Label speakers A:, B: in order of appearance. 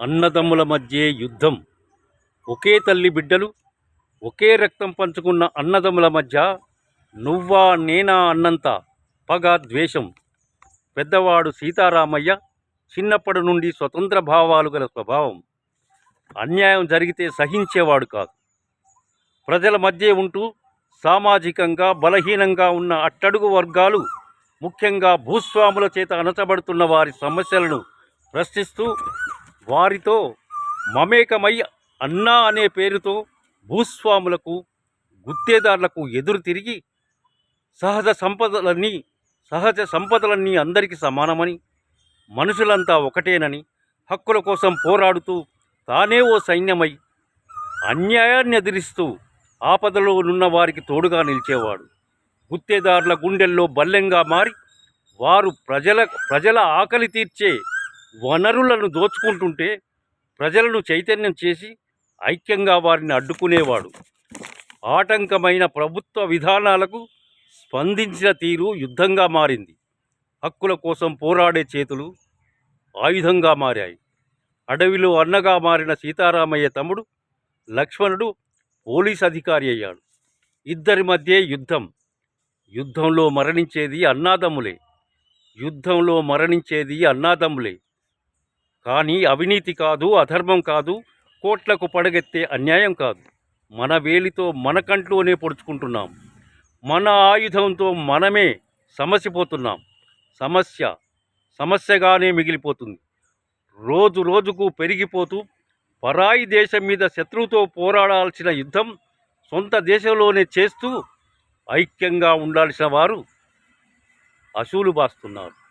A: అన్నదమ్ముల మధ్య యుద్ధం. ఒకే తల్లి బిడ్డలు ఒకే రక్తం పంచుకున్న అన్నదమ్ముల మధ్య నువ్వా నేనా అన్నంత పగ ద్వేషం. పెద్దవాడు సీతారామయ్య చిన్నప్పటి నుండి స్వతంత్ర భావాలు గల స్వభావం. అన్యాయం జరిగితే సహించేవాడు కాదు. ప్రజల మధ్య ఉంటూ సామాజికంగా బలహీనంగా ఉన్న అట్టడుగు వర్గాలు ముఖ్యంగా భూస్వాముల చేత అణచబడుతున్న వారి సమస్యలను ప్రశ్నిస్తూ వారితో మమేకమై అన్నా అనే పేరుతో భూస్వాములకు గుత్తేదారులకు ఎదురు తిరిగి సహజ సంపదలన్నీ సహజ సంపదలన్నీ అందరికీ సమానమని మనుషులంతా ఒకటేనని హక్కుల కోసం పోరాడుతూ తానే ఓ సైన్యమై అన్యాయాన్ని ఎదిరిస్తూ ఆపదలో నున్న వారికి తోడుగా నిలిచేవాడు. గుత్తేదారుల గుండెల్లో బల్లెంగా మారి వారు ప్రజల ప్రజల ఆకలి తీర్చే వనరులను దోచుకుంటుంటే ప్రజలను చైతన్యం చేసి ఐక్యంగా వారిని అడ్డుకునేవాడు. ఆటంకమైన ప్రభుత్వ విధానాలకు స్పందించిన తీరు యుద్ధంగా మారింది. హక్కుల కోసం పోరాడే చేతులు ఆయుధంగా మారాయి. అడవిలో అన్నగా మారిన సీతారామయ్య తమ్ముడు లక్ష్మణుడు పోలీస్ అధికారి అయ్యాడు. ఇద్దరి మధ్య యుద్ధం. యుద్ధంలో మరణించేది అన్నాదమ్ములే. యుద్ధంలో మరణించేది అన్నాదమ్ములే. కానీ అవినీతి కాదు అధర్మం కాదు కోట్లకు పడగెత్తే అన్యాయం కాదు. మన వేలితో మన కంట్లోనే పొడుచుకుంటున్నాం. మన ఆయుధంతో మనమే సమసిపోతున్నాం. సమస్య సమస్యగానే మిగిలిపోతుంది. రోజు రోజుకు పెరిగిపోతూ పరాయి దేశం మీద శత్రువుతో పోరాడాల్సిన యుద్ధం సొంత దేశంలోనే చేస్తూ ఐక్యంగా ఉండాల్సిన వారు అసూలు బాస్తున్నారు.